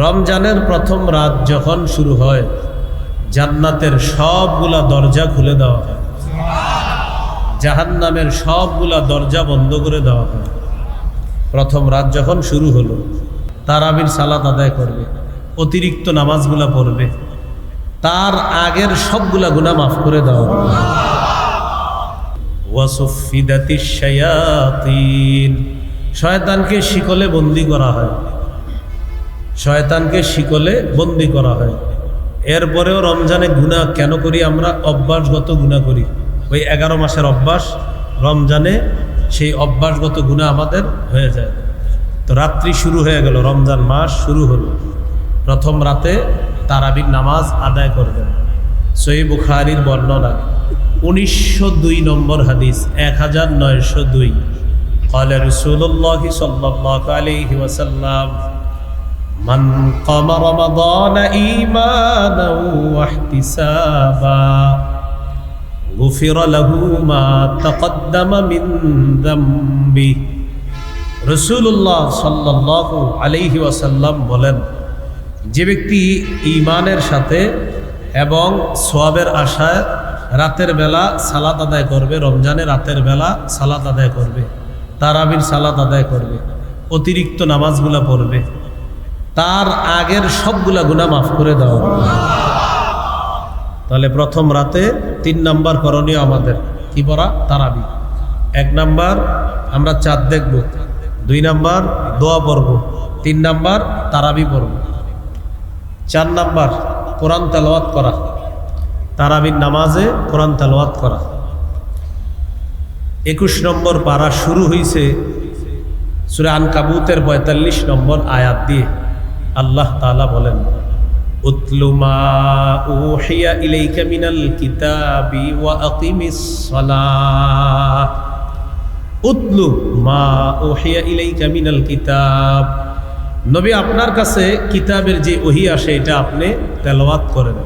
রমজানের প্রথম রাত যখন শুরু হয়, জান্নাতের সবগুলা দরজা খুলে দেওয়া হয়। জাহান্নামের সবগুলা দরজা বন্ধ করে দেওয়া হয়। প্রথম রাত যখন শুরু হলো, তারাবির সালাত আদায় করবে, অতিরিক্ত নামাজগুলা পড়বে। তার আগের সবগুলা গুণা মাফ করে দেওয়া হবে। শয়তানকে শিকলে বন্দি করা হয়। শয়তানকে শিকলে বন্দি করা হয় এরপরেও রমজানে গুণা কেন করি আমরা অভ্যাসগত গুণা করি ওই এগারো মাসের অভ্যাস রমজানে সেই অভ্যাসগত গুণা আমাদের হয়ে যায় তো রাত্রি শুরু হয়ে গেল রমজান মাস শুরু হলো প্রথম রাতে তারাবির নামাজ আদায় করবেন সই বুখারির বর্ণনা উনিশশো দুই নম্বর হাদিস এক হাজার নয়শো দুই قال رسول الله صلى الله عليه وسلم من قام رمضان إيمانا واحتسابا غفر له ما تقدم من ذنبه রসুল্লাহ সাল্লাহ আলাইহি ওয়াসাল্লাম বলেন যে ব্যক্তি ইমানের সাথে এবং সোয়াবের আশায় রাতের বেলা সালাত আদায় করবে রমজানে রাতের বেলা সালাত আদায় করবে তারাবির সালাত আদায় করবে অতিরিক্ত নামাজগুলা পড়বে তার আগের সবগুলা গুণা মাফ করে দেওয়া। তাহলে প্রথম রাতে তিন নাম্বার করণীয় আমাদের। কি পড়া? তারাবি। এক নাম্বার, আমরা চাঁদ দেখব। দুই নাম্বার, দোয়া পড়ব। তিন নাম্বার, তারাবি পড়ব। চার নাম্বার, কোরআন তেলাওয়াত করা। তারাবির নামাজে কোরআন তেলাওয়াত করা। একুশ নম্বর পারা শুরু হয়েছে সুরে আন কাবুতের পঁয়তাল্লিশ নম্বর আয়াত দিয়ে। আল্লাহ তাআলা বলেন, উতলু মা উহিয়া ইলাইকা মিনাল কিতাবি মা কিতাব। নবী আপনার কাছে কিতাবের যে ওহি আসে, এটা আপনি তেলাওয়াত করেন।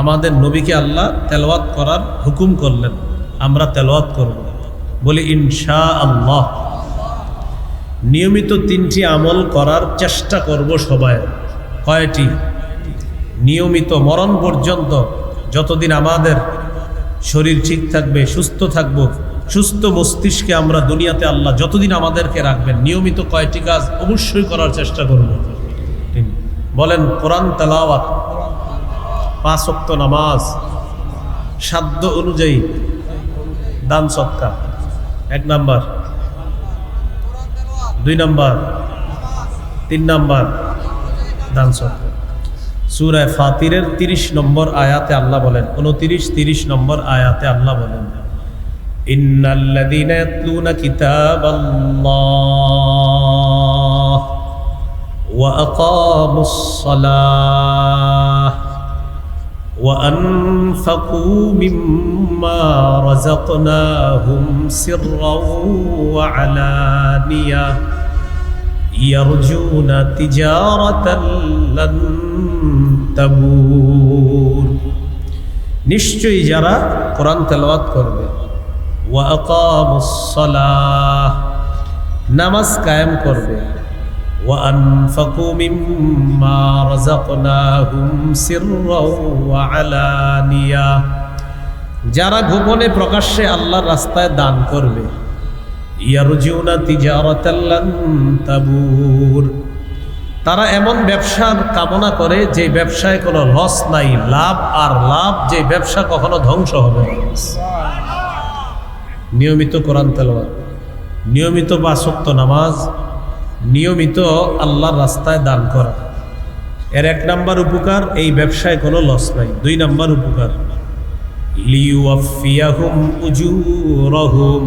আমাদের নবীকে আল্লাহ তেলাওয়াত করার হুকুম করলেন, আমরা তেলাওয়াত করব। বলি ইনশা আল্লাহ নিয়মিত তিনটি আমল করার চেষ্টা করব সবাই। কয়টি? নিয়মিত মরণ পর্যন্ত যতদিন আমাদের শরীর ঠিক থাকবে, সুস্থ থাকব, সুস্থ মস্তিষ্কে আমরা দুনিয়াতে আল্লাহ যতদিন আমাদেরকে রাখবেন, নিয়মিত কয়টি কাজ অবশ্যই করার চেষ্টা করব। বলেন, কোরআন তালাওয়াত, পাঁচ ওয়াক্ত নামাজ, সাধ্য অনুযায়ী দান সৎকার। এক নাম্বার দুই নাম্বার তিন নাম্বার দান সৎকার সুরায় ফাতিরের তিরিশ নম্বর আয়াতে আল্লাহ বলেন উনতিরিশ তিরিশ নম্বর আয়াতে আল্লাহ বলেন ইন্নাল্লাযীনা ইয়াতলুনা কিতাবাল্লাহ ওয়া আকামুস সালাহ وأنفقوا مما رزقناهم سرا وعلانية ইয়ারজুনা তিজারাতাল লান তাবুর। নিশ্চয়ই যারা কোরআন তেলাওয়াত করবে। ওয়া আকামুস সালাহ, নামাজ কায়েম করবে। ওয়া আনফাকু মিম্মা রাযাকনাহুম সিররাও ওয়া আলানিয়া। যারা গোপনে প্রকাশ্যে আল্লাহর রাস্তায় দান করবে। তিজারাতাল্লান তাবুর। তারা এমন ব্যবসার কামনা করে যে ব্যবসায় কোনো লস নাই, লাভ আর লাভ যে ব্যবসা কখনো ধ্বংস হবে নিয়মিত কোরআন তেলাওয়াত, নিয়মিত বাসক্ত নামাজ, নিয়মিত আল্লাহর রাস্তায় দান করা। এর এক নাম্বার উপকার, এই ব্যবসায় কোনো লস নাই। দুই নাম্বার উপকার, লিউয়াফিয়াহুম উজুরহুম।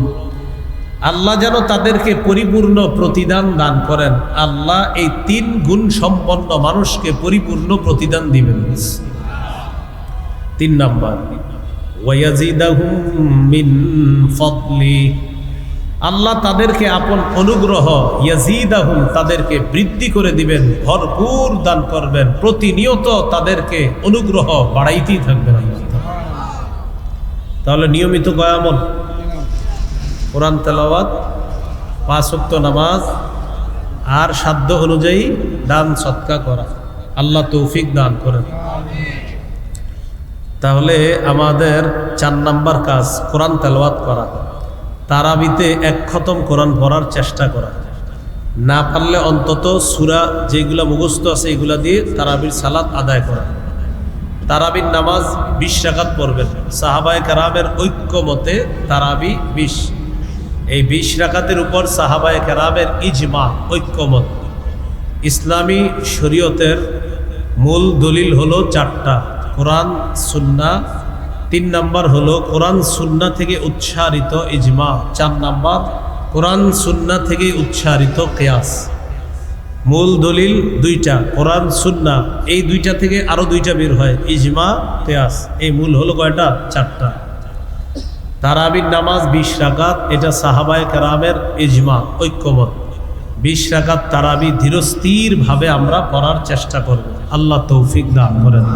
আল্লাহ যেন তাদেরকে পরিপূর্ণ প্রতিদান দান করেন। আল্লাহ এই তিন গুণ সম্পন্ন মানুষকে পরিপূর্ণ প্রতিদান দিবেন। তিন নাম্বার আল্লাহ তাদেরকে আপন অনুগ্রহ, ইয়াজিদাহুম তাদেরকে বৃদ্ধি করে দিবেন, ভরপুর দান করবেন, প্রতিনিয়ত তাদেরকে অনুগ্রহ বাড়াইতেই থাকবেন তাহলে নিয়মিত কয়ামল কোরআন তেলাওয়াত, পাঁচ পাঁচক্ত নামাজ, আর সাধ্য অনুযায়ী দান, সৎকা করা। আল্লাহ তৌফিক দান করেন। তাহলে আমাদের চার নাম্বার কাজ, কোরআন তেলাওয়াত করা। তারাবিতে এক খতম কোরআন পড়ার চেষ্টা করা। না পারলে অন্তত সুরা যেগুলা মুখস্থ আছে এগুলা দিয়ে তারাবির সালাত আদায় করা। তারাবির নামাজ বিশ রাকাত পড়বেন। সাহাবায় কারামের ঐক্য মতে তারাবি বিশ। এই বিশ রাকাতের উপর সাহাবায় কারামের ইজমা, ঐক্যমত। ইসলামী শরীয়তের মূল দলিল হলো চারটা। কোরআন, সুন্না। তিন নাম্বার হলো কোরআন, সুন্না থেকে উচ্চারিত ইজমা। চার নাম্বার, কোরআন, সুন্না থেকে উচ্চারিত কেয়াস। মূল দলিল দুইটা, কোরআন, সুন্না। এই দুইটা থেকে আরও দুইটা বের হয়, ইজমা, কেয়াস। এই মূল হলো কয়টা? চারটা। তারাবির নামাজ বিশ রাকাত এটা সাহাবায় কেরামের ইজমা ঐক্যমত বিশ রাকাত তারাবি ধীরস্থিরভাবে আমরা পড়ার চেষ্টা করব আল্লাহ তৌফিক দান করেন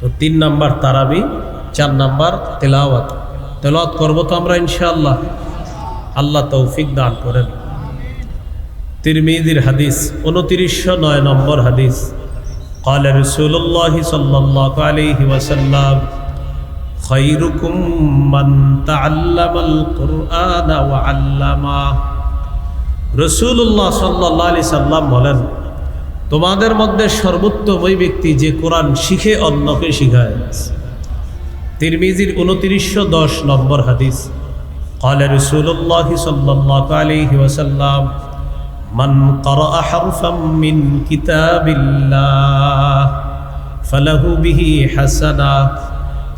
তো তিন নাম্বার তারাবি চার নাম্বার তেলাওয়াত তেলাওয়াত করবো তো আমরা ইনশাআল্লাহ আল্লাহ তৌফিক দান করেন তিরমিদির হাদিস উনতিরিশশো নয় নম্বর হাদিস قال رسول الله صلى الله عليه وسلم خيركم من تعلم القرآن وعلمه রসুল্লাহ সাল্লাহ আলি সাল্লাম বলেন তোমাদের মধ্যে সর্বোত্তম ওই ব্যক্তি যে কোরআন শিখে অন্যকে শিখায় তিরমিজির উনতিরিশশো দশ নম্বর হাদিস قال رسول الله صلى الله عليه وسلم من قرأ حرفا من كتاب الله فله به حسنة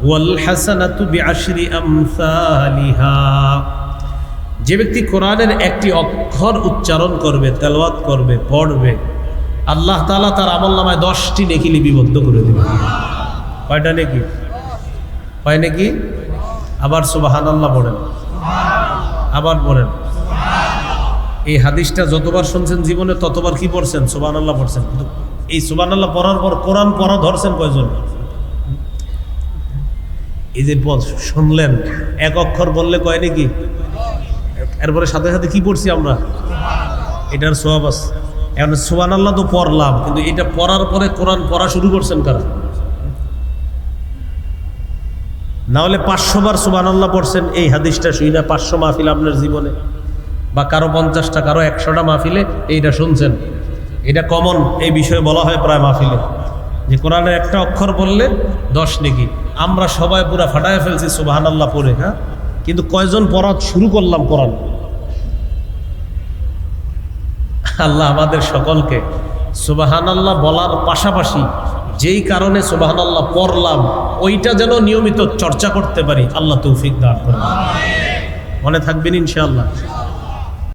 ওয়ালহাসানাতু বিআশরি আমসালিহা। যে ব্যক্তি কোরআনের একটি অক্ষর উচ্চারণ করবে, তেলওয়াত করবে, পড়বে, আল্লাহ তাআলা তার আমলনামায় দশটি নেকি লিপিবদ্ধ করে দেবে। কয়টা নেকি? হয় নাকি? আবার সুবহানাল্লাহ বলেন আবার বলেন এই হাদিসটা যতবার শুনছেন জীবনে, ততবার কি পড়ছেন? সুবহানাল্লাহ পড়ছেন। কিন্তু এই সুবহানাল্লাহ পড়ার পর কোরআন পড়া ধরছেন কয়জন? এই যে শুনলেন। এক অক্ষর বললে কয় নাকি? এরপরে সাথে সাথে কি পড়ছি আমরা? এটার সোয়াব আছে। এখন সোবান আল্লাহ তো পড়লাম, কিন্তু এটা পড়ার পরে কোরআন পড়া শুরু করছেন কারা? না হলে পাঁচশো বার সোবান আল্লাহ পড়ছেন, এই হাদিসটা শুই না, পাঁচশো মাহফিল আপনার জীবনে। বা কারও পঞ্চাশটা, কারও একশোটা মাহফিলে এইটা শুনছেন। এটা কমন এই বিষয়ে বলা হয় প্রায় মাহফিলে। যে কোরআনের একটা অক্ষর বললে দশ নাকি? আমরা সবাই পুরা ফাটায় ফেলছি সুবাহান আল্লাহ পড়ে হ্যাঁ? কিন্তু কয়জন পড়া শুরু করলাম কোরআন? আল্লাহ আমাদের সকলকে সুবাহান আল্লাহ বলার পাশাপাশি যেই কারণে সুবাহান আল্লাহ পড়লাম, ওইটা যেন নিয়মিত চর্চা করতে পারি, আল্লাহ তৌফিক দান করেন। মনে থাকবেন ইনশাআল্লাহ।